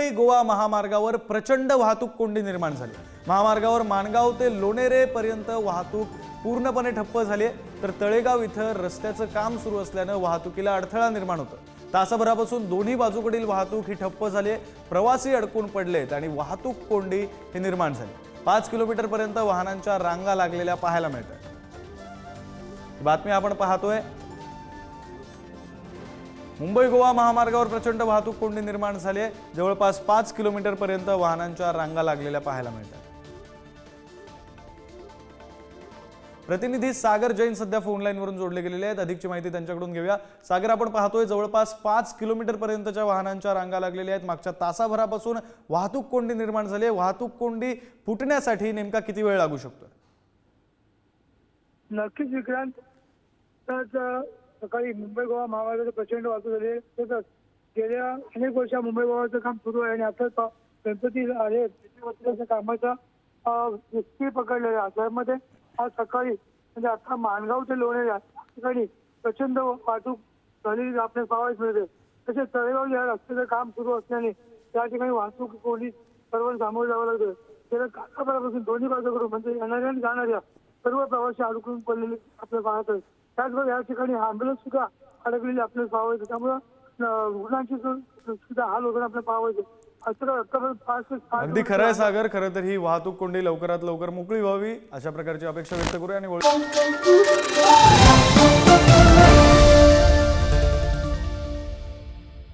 मुंबई गोवा महामार्गावर प्रचंड वाहतूक कोंडी निर्माण झाली. महामार्गावर माणगाव ते लोणेरेपर्यंत वाहतूक पूर्णपणे ठप्प झाली आहे. तर तळेगाव इथं रस्त्याचं काम सुरू असल्यानं वाहतुकीला अडथळा निर्माण होतो तासाभरापासून दोन्ही बाजूकडील वाहतूक ही ठप्प झाली आहे. प्रवासी अडकून पडलेत आणि वाहतूक कोंडी ही निर्माण झाली. पाच किलोमीटरपर्यंत वाहनांच्या रांगा लागलेल्या पाहायला मिळतात. बातमी आपण पाहतोय. मुंबई गोवा महामार्गावर प्रचंड वाहतूक कोंडी निर्माण झाली आहे. जवळपास पाच किलोमीटर पर्यंत वाहनांच्या रांगा लागलेल्या पाहायला मिळतात. प्रतिनिधी सागर जैन सध्या फोन लाईनवरून जोडले गेलेले आहेत. अधिकची माहिती त्यांच्याकडून घेऊया. सागर आपण पाहतोय जवळपास पाच किलोमीटर पर्यंतच्या वाहनांच्या रांगा लागलेल्या आहेत. मागच्या तासाभरापासून वाहतूक कोंडी निर्माण झाली आहे. वाहतूक कोंडी फुटण्यासाठी नेमका किती वेळ लागू शकतो नक्कीच विक्रांत. सकाळी मुंबई गोवा महामार्गाचं प्रचंड वाहतूक झाली तसंच गेल्या अनेक वर्ष मुंबई गोवाचं काम सुरू आहे आणि आता गणपती आहे. कामाचा व्यक्ती पकडलेला आहे. त्यामध्ये आज सकाळी म्हणजे आता माणगाव ते लोणे ठिकाणी प्रचंड वाहतूक झालेली आपल्याला पाहायला मिळते. तसेच तळेगाव या रस्त्याचं काम सुरू असल्याने त्या ठिकाणी वाहतूक पोलीस सर्व सामोरं जावं लागतं. गेल्या काकापासून दोन्ही बाजूकडून म्हणजे येणाऱ्या आणि जाणाऱ्या सर्व प्रवासी अडकून पडलेले आपल्याला पाहत आहेत. त्याचबरोबर या ठिकाणी अँब्युलन्स सुद्धा अडकलेली आपल्याला पाहावं त्यामुळं रुग्णांची सुद्धा हाल वगैरे आपल्याला पाहावं असं आतापर्यंत पाच ते सहा अगदी खरं आहे सागर. खरं तर ही वाहतूक कोंडी लवकरात लवकर मोकळी व्हावी अशा प्रकारची अपेक्षा व्यक्त करूया आणि